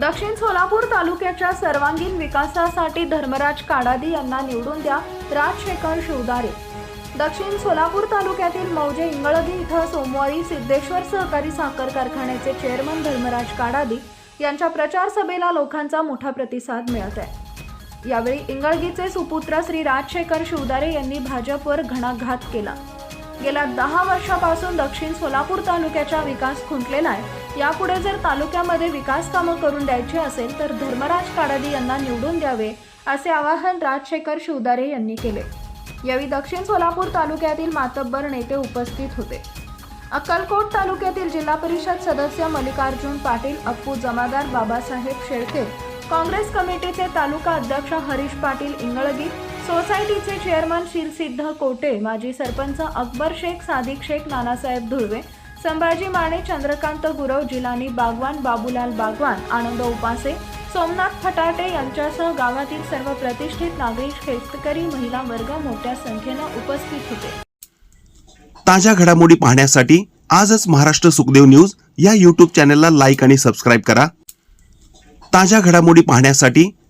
दक्षिण सोलापूर तालुक्याच्या सर्वांगीण विकासासाठी धर्मराज काडादी यांना निवडून द्या राजशेखर शिवदारे. दक्षिण सोलापूर तालुक्यातील मौजे इंगळगी इथं सोमवारी सिद्धेश्वर सहकारी साखर कारखान्याचे चेअरमन धर्मराज काडादी यांच्या प्रचार सभेला लोकांचा मोठा प्रतिसाद मिळत आहे. यावेळी इंगळगीचे सुपुत्र श्री राजशेखर शिवदारे यांनी भाजपवर घणाघात केला. गेल्या दहा वर्षापासून दक्षिण सोलापूर तालुक्याचा विकास खुंटलेला आहे. यापुढे जर तालुक्यामध्ये विकास कामं करून द्यायची असेल तर धर्मराज काडादी यांना निवडून द्यावे असे आवाहन राजशेखर शिवदारे यांनी केले. यावेळी दक्षिण सोलापूर तालुक्यातील मातब्बर नेते उपस्थित होते. अक्कलकोट तालुक्यातील जिल्हा परिषद सदस्य मल्लिकार्जुन पाटील अप्पू जमादार बाबासाहेब शेळके काँग्रेस कमिटीचे तालुका अध्यक्ष हरीश पाटील इंगळगी सोसायटीचे चेअरमन शिरसिद्ध कोटे माजी सरपंच अकबर शेख सादिक शेख नानासाहेब धुळवे संभाजी माने चंद्रकांत गुरव जिलानी बागवान बाबूलाल बागवान आनंद उपासे सोमनाथ फटाटे यांच्यासह गावातील सर्व प्रतिष्ठित नागरिक शेतकरी महिला वर्ग मोठ्या संख्येनं उपस्थित होते. ताज्या घडामोडी पाहण्यासाठी आजच महाराष्ट्र सुखदेव न्यूज या यूट्यूब चॅनलला लाईक आणि सबस्क्राईब करा. ताज्या घडामोडी पाहण्यासाठी